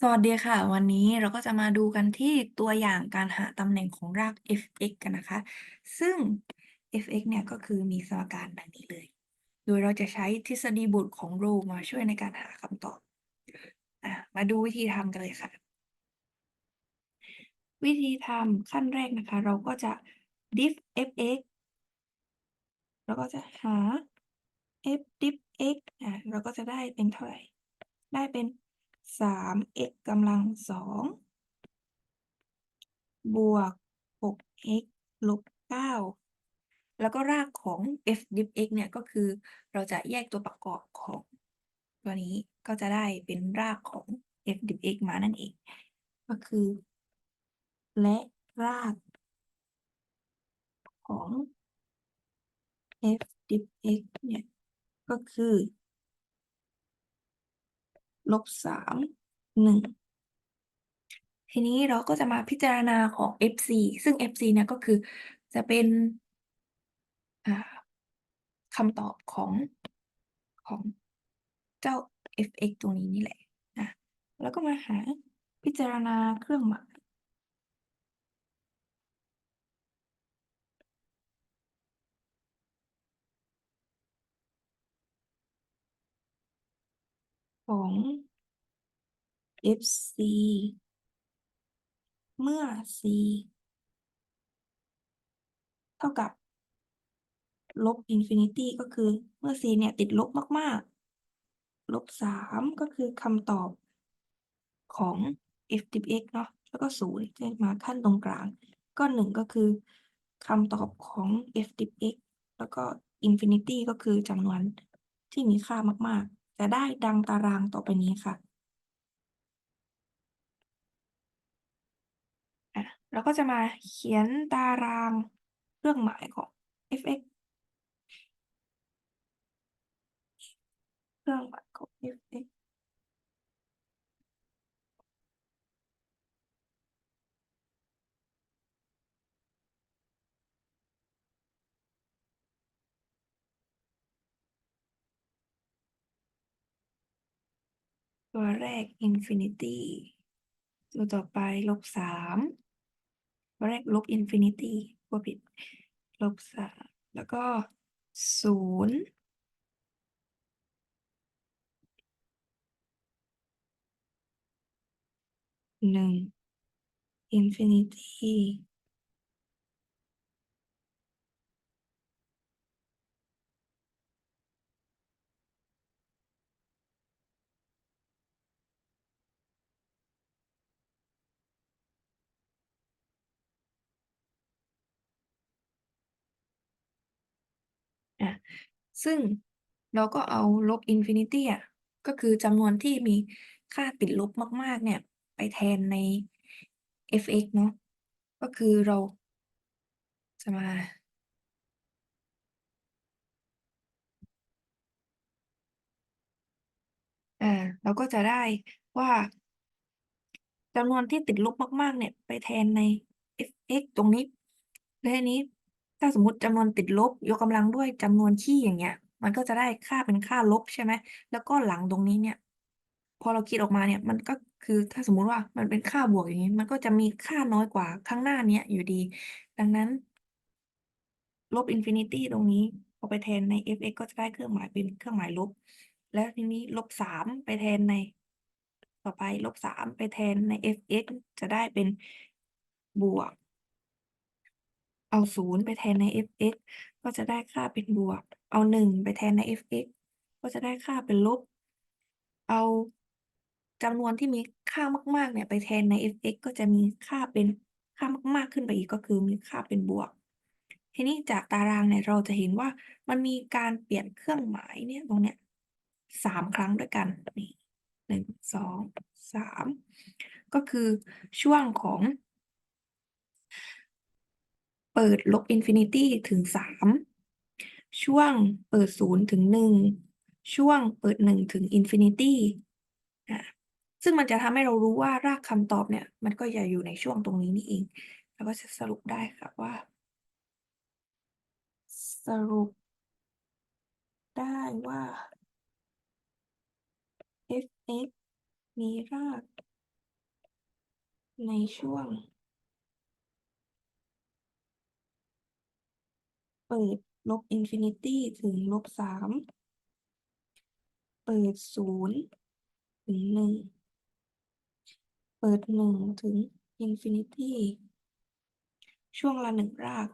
สวัสดีค่ะ วันนี้เราก็จะมาดูกันที่ตัวอย่างการหาตำแหน่งของราก f(x) กันนะคะ ซึ่ง f(x) เนี่ยก็คือมีสมการดังนี้เลย โดยเราจะใช้ทฤษฎีบทของโรมาช่วยในการหาคำตอบอะมาดูวิธีทำกันเลยค่ะ วิธีทำขั้นแรกนะคะ เราก็จะ diff f(x) เราก็จะหา f diff x อะเราก็จะได้เป็นเท่าไหร่ ได้เป็น สาม x กำลังสองบวกหก x ลบเก้าแล้วก็รากของ f diff x เนี่ยก็คือเราจะแยกตัวประกอบของตัวนี้ก็จะได้เป็นรากของ f diff x มานั่นเอง ก็คือ และรากของ f diff x เนี่ย ก็คือ ลบสามหนึ่งทีนี้เราก็จะมาพิจารณาของ FC ซึ่ง FC เนี่ยก็คือจะเป็นคำตอบของของเจ้า fx ตรงนี้นี่แหละนะแล้วก็มาหาพิจารณาเครื่องหมาย ของ fc เมื่อ c เท่ากับ ลบอินฟินิตี้ก็คือเมื่อ c เนี่ยติดลบมาก ๆ ลบสามก็คือคำตอบของ f diff x เนาะแล้วก็ศูนย์จะมาขั้นตรงกลาง ก็หนึ่งก็คือคำตอบของ f diff x แล้วก็อินฟินิตี้ก็คือจำนวนที่มีค่ามาก ๆ จะได้ดังตารางต่อไปนี้ค่ะเราก็จะมาเขียนตารางเครื่องหมายของ f(x) เครื่องหมายของ f(x) ตัวแรก infinity ตัวต่อไปลบสามตัวแรกลบ infinity ตัวผิด ลบสามแล้วก็ศูนย์หนึ่ง infinity อะ ซึ่งเราก็เอาลบอินฟินิตี้อะก็คือจำนวนที่มีค่าติดลบมากๆ เนี่ย ไปแทนใน f(x) เนาะก็คือเราจะมาอ่าเราก็จะได้ว่าจำนวนที่ติดลบมาก ๆ เนี่ย ไปแทนใน f(x) ตรงนี้และนี้ ถ้าสมมติจำนวนติดลบ ยกกำลังด้วยจำนวนคี่อย่างเงี้ย มันก็จะได้ค่าเป็นค่าลบใช่ไหม แล้วก็หลังตรงนี้เนี่ย พอเราคิดออกมาเนี่ย มันก็คือถ้าสมมุติว่ามันเป็นค่าบวกอย่างนี้ มันก็จะมีค่าน้อยกว่าข้างหน้าเนี้ยอยู่ดี ดังนั้น ลบอินฟินิตี้ตรงนี้พอไปแทนใน f(x) ก็จะได้เครื่องหมายเป็นเครื่องหมายลบ แล้วทีนี้ลบสามไปแทนใน ต่อไปลบสามไปแทนใน f(x) จะได้เป็นบวก เอาศูนย์ไปแทนใน f(x) ก็จะได้ค่าเป็นบวก เอาหนึ่งไปแทนใน f(x) ก็จะได้ค่าเป็นลบ เอาจำนวนที่มีค่ามาก ๆ เนี่ยไปแทนใน f(x) ก็จะมีค่าเป็นค่ามาก ๆ ขึ้นไปอีกก็คือมีค่าเป็นบวก ทีนี้จากตารางเนี่ยเราจะเห็นว่ามันมีการเปลี่ยนเครื่องหมายเนี่ยตรงเนี้ยสามครั้งด้วยกันนี่หนึ่งสองสามก็คือช่วงของ เปิดลบอินฟินิตี้ถึงสามช่วงเปิดศูนย์ถึงหนึ่งช่วงเปิดหนึ่งถึงอินฟินิตี้ซึ่งมันจะทำให้เรารู้ว่ารากคำตอบเนี่ย มันก็จะอยู่ในช่วงตรงนี้นี่เอง แล้วก็จะสรุปได้ค่ะว่า สรุปได้ว่า f(x) มีราก ในช่วง เปิดลบอินฟินิตี้ถึงลบสามเปิดศูนย์ถึงหนึ่งเปิดหนึ่งถึงอินฟินิตี้ช่วงละหนึ่งราก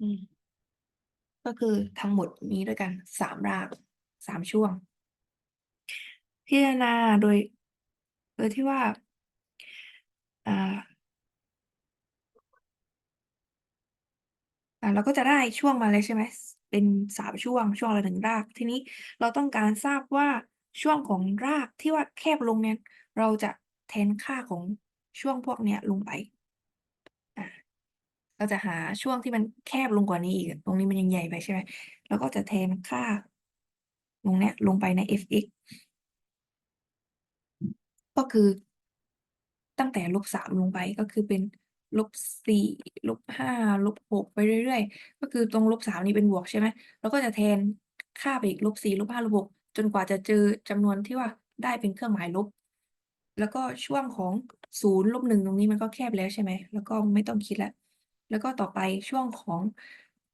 อืม ก็คือทั้งหมดนี้ด้วยกันสามรากสามช่วง พิจารณาโดย โดยที่ว่า อ่า อ่า เราก็จะได้ช่วงมาเลย ใช่ไหมเป็นสามช่วง ช่วงละหนึ่งราก ทีนี้เราต้องการทราบว่า ช่วงของรากที่ว่าแคบลงเนี่ย เราจะแทนค่าของช่วงพวกเนี้ยลงไปอ่าเราจะหาช่วงที่มันแคบลงกว่านี้อีกตรงนี้มันยังใหญ่ไป ใช่ไหม เราก็จะแทนค่า ตรงเนี้ยลงไปใน fx ก็คือ ตั้งแต่ลบสามลงไป ก็คือเป็น ลบสี่ ลบห้า ลบหก ไปเรื่อย ๆ ก็คือตรงลบสามนี้เป็นบวกใช่ไหม เราก็จะแทนค่าไปอีกลบสี่ ลบห้า ลบหก จนกว่าจะเจอจำนวนที่ว่าได้เป็นเครื่องหมายลบ แล้วก็ช่วงของศูนย์ลบหนึ่งตรงนี้มันก็แคบแล้วใช่ไหม แล้วก็ไม่ต้องคิดแล้ว แล้วก็ต่อไปช่วงของ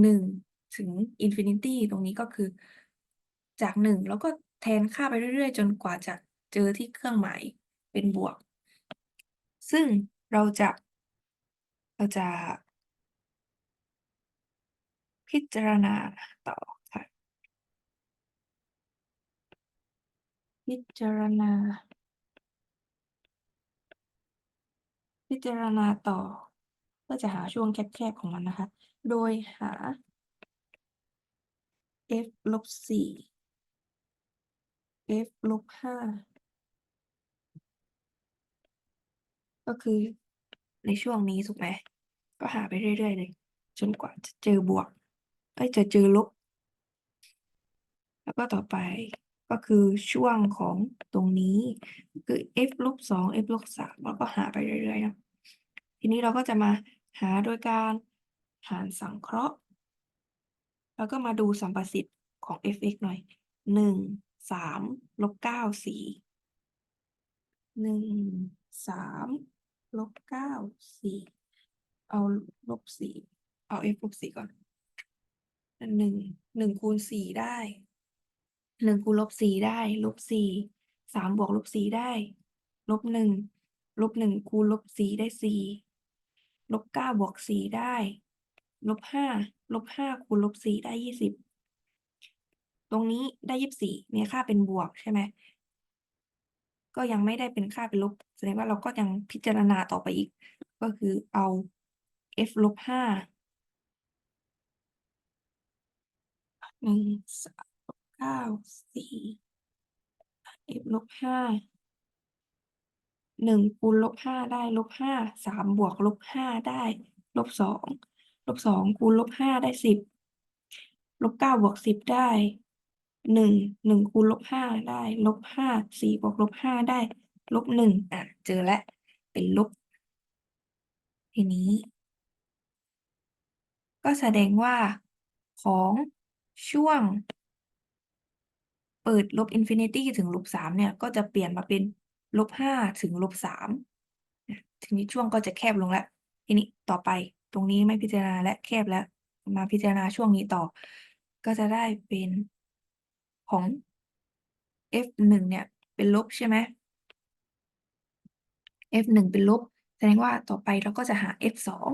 หนึ่งถึงอินฟินิตี้ตรงนี้ก็คือ จากหนึ่งแล้วก็แทนค่าไปเรื่อย ๆ จนกว่าจะเจอที่เครื่องหมายเป็นบวก ซึ่งเราจะ เราจะ พิจารณาต่อค่ะ พิจารณา พิจารณาต่อ เพื่อจะหาช่วงแคบๆของมันนะคะ โดยหา f ลบสี่ f ลบห้าก็คือ ในช่วงนี้ถูกไหมก็หาไปเรื่อยๆเลย จนกว่าจะเจอบวกเอ้ยจะเจอลบ แล้วก็ต่อไปก็คือช่วงของตรงนี้คือ f ลบสอง f ลบสามแล้วก็หาไปเรื่อยๆนะทีนี้เราก็จะมาหาโดยการหารสังเคราะห์ แล้วก็มาดูสัมประสิทธิ์ของ f(x) หน่อยหนึ่งสามลบเก้าสี่หนึ่งสาม ลบเก้าสี่เอาลบสี่เอา f ลบสี่ก่อนหนึ่งหนึ่งคูณสี่ได้หนึ่งคูณลบสี่ได้ลบสี่สามบวกลบสี่ได้ลบหนึ่งลบหนึ่งคูณลบสี่ได้สี่ลบเก้าบวกสี่ได้ลบห้าลบห้าคูณลบสี่ได้ยี่สิบตรงนี้ได้ยี่สิบสี่มีค่าเป็นบวกใช่ไหม ก็ยังไม่ได้เป็นค่าเป็นลบ แสดงว่าเราก็ยังพิจารณาต่อไปอีก ก็คือเอา f ลบห้าหนึ่งสามลบเก้าสี่ f ลบห้าหนึ่งคูณลบห้าได้ลบห้าสามบวกลบห้าได้ลบสองลบสองคูณลบห้าได้สิบลบเก้าบวกสิบได้ หนึ่งหนึ่งคูณลบห้าได้ลบห้าสี่บวกลบห้าได้ลบหนึ่งอะเจอแล้วเป็นลบ ทีนี้ ก็แสดงว่าของช่วง เปิดลบอินฟินิตี้ถึงลบสามเนี่ย ก็จะเปลี่ยนมาเป็นลบห้าถึงลบสามทีนี้ช่วงก็จะแคบลงแล้วทีนี้ต่อไปตรงนี้ไม่พิจารณาและแคบแล้ว มาพิจารณาช่วงนี้ต่อ ก็จะได้เป็น ของ f หนึ่งเนี่ยเป็นลบใช่ไหม f หนึ่งเป็นลบ แสดงว่าต่อไปเราก็จะหา f สอง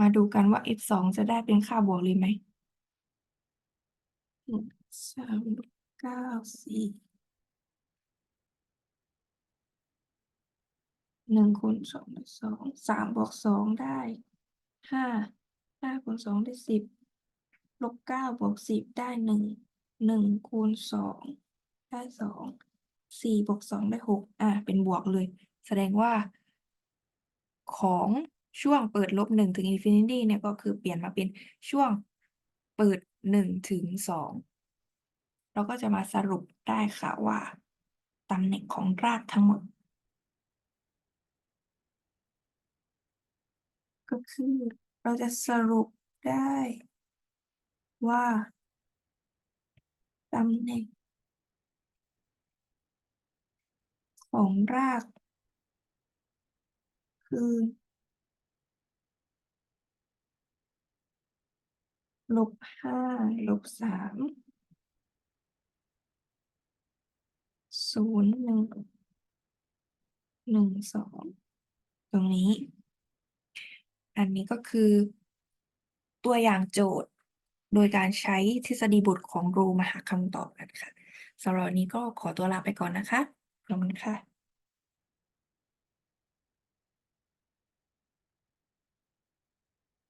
มาดูกันว่า f สองจะได้เป็นค่าบวกเลยไหมหนึ่งสามเก้าสี่หนึ่งคูณสองได้สองสามบวกสองได้ห้าห้าคูณสองได้สิบ ลบเก้าบวกสิบได้หนึ่งหนึ่งคูณสองได้สองสี่บวกสองได้หกอะเป็นบวกเลย แสดงว่า ของช่วงเปิดลบหนึ่งถึงอินฟินิตี้เนี่ยก็คือเปลี่ยนมาเป็นช่วงเปิดหนึ่งถึงสองเราก็จะมาสรุปได้ค่ะว่าตำแหน่งของรากทั้งหมด ก็คือเราจะสรุปได้ ว่าตำแหน่ง ของราก คือลบห้าลบสามศูนย์หนึ่งหนึ่งสองตรงนี้ อันนี้ก็คือตัวอย่างโจทย์ โดยการใช้ทฤษฎีบทของรูมาหาคำตอบกันค่ะสำหรับวันนี้ก็ขอตัวลาไปก่อนนะคะขอบคุณค่ะ